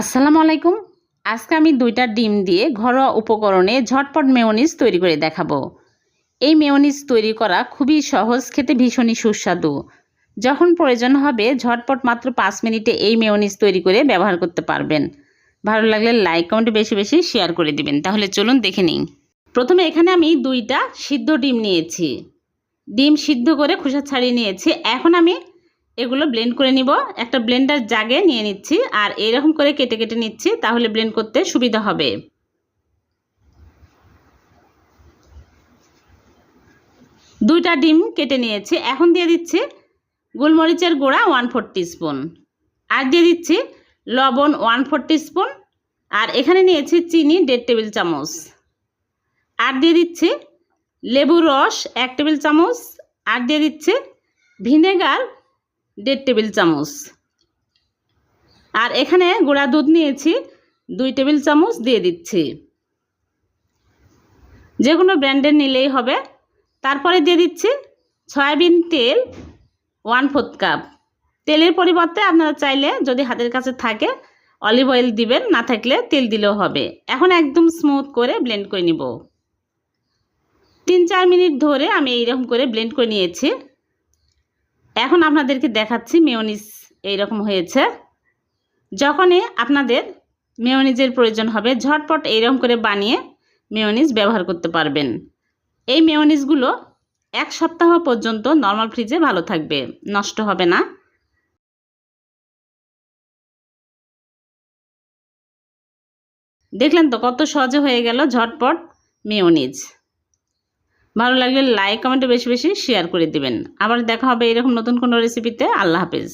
আসসালামু আলাইকুম। আজকে আমি দুইটা ডিম দিয়ে ঘরোয়া উপকরণে ঝটপট মেয়োনিজ তৈরি করে দেখাবো। এই মেয়োনিজ তৈরি করা খুবই সহজ, খেতে ভীষণই সুস্বাদু। যখন প্রয়োজন হবে, ঝটপট মাত্র পাঁচ মিনিটে এই মেয়োনিজ তৈরি করে ব্যবহার করতে পারবেন। ভালো লাগলে লাইক, কমেন্ট বেশি বেশি শেয়ার করে দিবেন। তাহলে চলুন দেখে নিই। প্রথমে এখানে আমি দুইটা সিদ্ধ ডিম নিয়েছি। ডিম সিদ্ধ করে খোসা ছাড়িয়ে নিয়েছি। এখন আমি এগুলো ব্লেন্ড করে নিব। একটা ব্লেন্ডার জাগে নিয়ে নিচ্ছি আর এইরকম করে কেটে কেটে নিচ্ছি, তাহলে ব্লেন্ড করতে সুবিধা হবে। দুইটা ডিম কেটে নিয়েছি। এখন দিয়ে দিচ্ছি গোলমরিচের গুঁড়া ওয়ান ফোর স্পুন আর দিয়ে দিচ্ছি লবণ ওয়ান ফোর স্পুন আর এখানে নিয়েছি চিনি দেড় টেবিল চামচ আর দিয়ে দিচ্ছি লেবুর রস এক টেবিল চামচ আর দিয়ে দিচ্ছি ভিনেগার দেড় টেবিল চামচ। আর এখানে গুঁড়া দুধ নিয়েছি, দুই টেবিল চামচ দিয়ে দিচ্ছি। যে কোনো ব্র্যান্ডের নিলেই হবে। তারপরে দিয়ে দিচ্ছি সয়াবিন তেল, ওয়ান ফোর্থ কাপ। তেলের পরিবর্তে আপনারা চাইলে যদি হাতের কাছে থাকে, অলিভ অয়েল দিবেন, না থাকলে তেল দিলেও হবে। এখন একদম স্মুথ করে ব্লেন্ড করে নিব। তিন চার মিনিট ধরে আমি এইরকম করে ব্লেন্ড করে নিয়েছি। এখন আপনাদেরকে দেখাচ্ছি মেয়নিজ এইরকম হয়েছে। যখনই আপনাদের মেয়নিজের প্রয়োজন হবে, ঝটপট এইরকম করে বানিয়ে মেয়নিজ ব্যবহার করতে পারবেন। এই মেয়নিজগুলো এক সপ্তাহ পর্যন্ত নর্মাল ফ্রিজে ভালো থাকবে, নষ্ট হবে না। দেখলেন তো কত সহজে হয়ে গেল ঝটপট মেয়নিজ। ভালো লাগলে লাইক কমেন্টে বেশি বেশি শেয়ার করে দিবেন। আবার দেখা হবে এরকম নতুন কোনো রেসিপিতে আল্লাহ হাফেজ।